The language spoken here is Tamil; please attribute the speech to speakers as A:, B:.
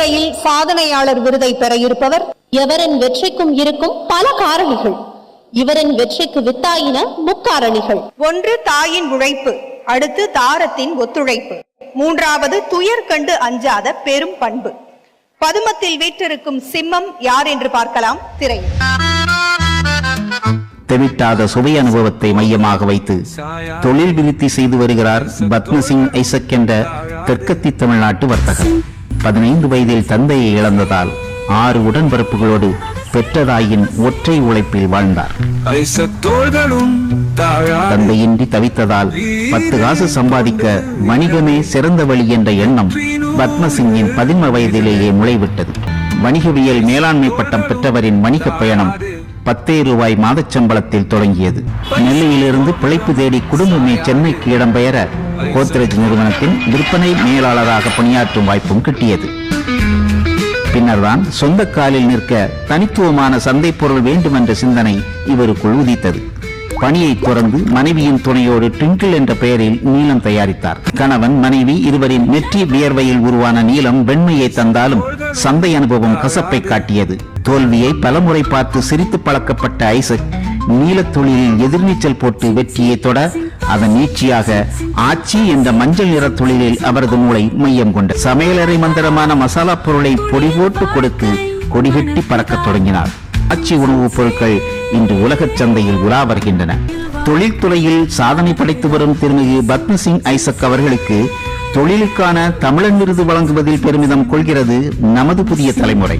A: தொழில்துறையில் சாதனையாளர் விருதை பெற இருப்பவர்
B: எவரின் வெற்றிக்கும் இருக்கும் பல காரணிகள். இவரின் வெற்றிக்கு வித்தாயின முக்காரணிகள்.
A: ஒன்று தாயின் உழைப்பு அடுத்து தாரத்தின் ஒத்துழைப்பு. மூன்றாவது துயர் கண்டு அஞ்சாத பெரும் பண்பு. பதுமத்தில் வீற்றிருக்கும் சிம்மம் யார் என்று பார்க்கலாம். திரை.
C: தெவிட்டாத சுவை அனுபவத்தை மையமாக வைத்து தொழில் விருத்தி செய்து வருகிறார் பத்மசிங் ஐசக் என்ற தெற்கத்தி தமிழ்நாட்டு வர்த்தகர். பதினைந்து வயதில் தந்தையை இழந்ததால் ஆறு உடன்பிறப்புகளோடு பெற்றதாயின் ஒற்றை உழைப்பில் வாழ்ந்தார். தந்தையின்றி தவித்ததால் பத்து காசு சம்பாதிக்க வணிகமே சிறந்த வழி என்ற எண்ணம் பத்மசிங்கின் பதின்ம வயதிலேயே முளைவிட்டது. வணிகவியல் மேலாண்மை பட்டம் பெற்றவரின் வணிக பயணம் பத்தே ரூபாய் மாதச் சம்பளத்தில் தொடங்கியது. நெல்லையிலிருந்து பிழைப்பு தேடி குடும்பமே சென்னைக்கு இடம்பெயர கோத்ரேஜ் நிறுவனத்தின் விற்பனை மேலாளராக பணியாற்றும் வாய்ப்பும் கிட்டியது. பின்னர்தான் சொந்த காலில் நிற்க தனித்துவமான சந்தை பொருள் வேண்டும் என்ற சிந்தனை இவருக்குள் உதித்தது. பணியை துறந்து மனைவியின் துணையோடு ட்விங்கிள் என்ற பெயரில் நீளம் தயாரித்தார். கணவன் மனைவி இருவரின் நெற்றி வியர்வையில் உருவான நீளம் வெண்மையை தந்தாலும் சந்தை அனுபவம் கசப்பை காட்டியது. தோல்வியை பலமுறை பார்த்து சிரித்து பழக்கப்பட்ட ஐசக் நீலத் எதிர்நீச்சல் போட்டு வெற்றியை தொட அதன் நீட்சியாக ஆச்சி என்ற மஞ்சள் நிற தொழிலில் அவரது மூளை மையம் கொண்ட சமையலறை மந்திரமான மசாலா பொருளை பொடி போட்டு கொடுத்து கொடிகட்டி பறக்கத் தொடங்கினார். ஆச்சி உணவுப் பொருட்கள் இன்று உலகச் சந்தையில் உலா வருகின்றன. தொழில்துறையில் சாதனை படைத்து வரும் திருமிகு பத்மசிங் ஐசக் அவர்களுக்கு தொழிலுக்கான தமிழன் விருது வழங்குவதில் பெருமிதம் கொள்கிறது நமது புதிய தலைமுறை.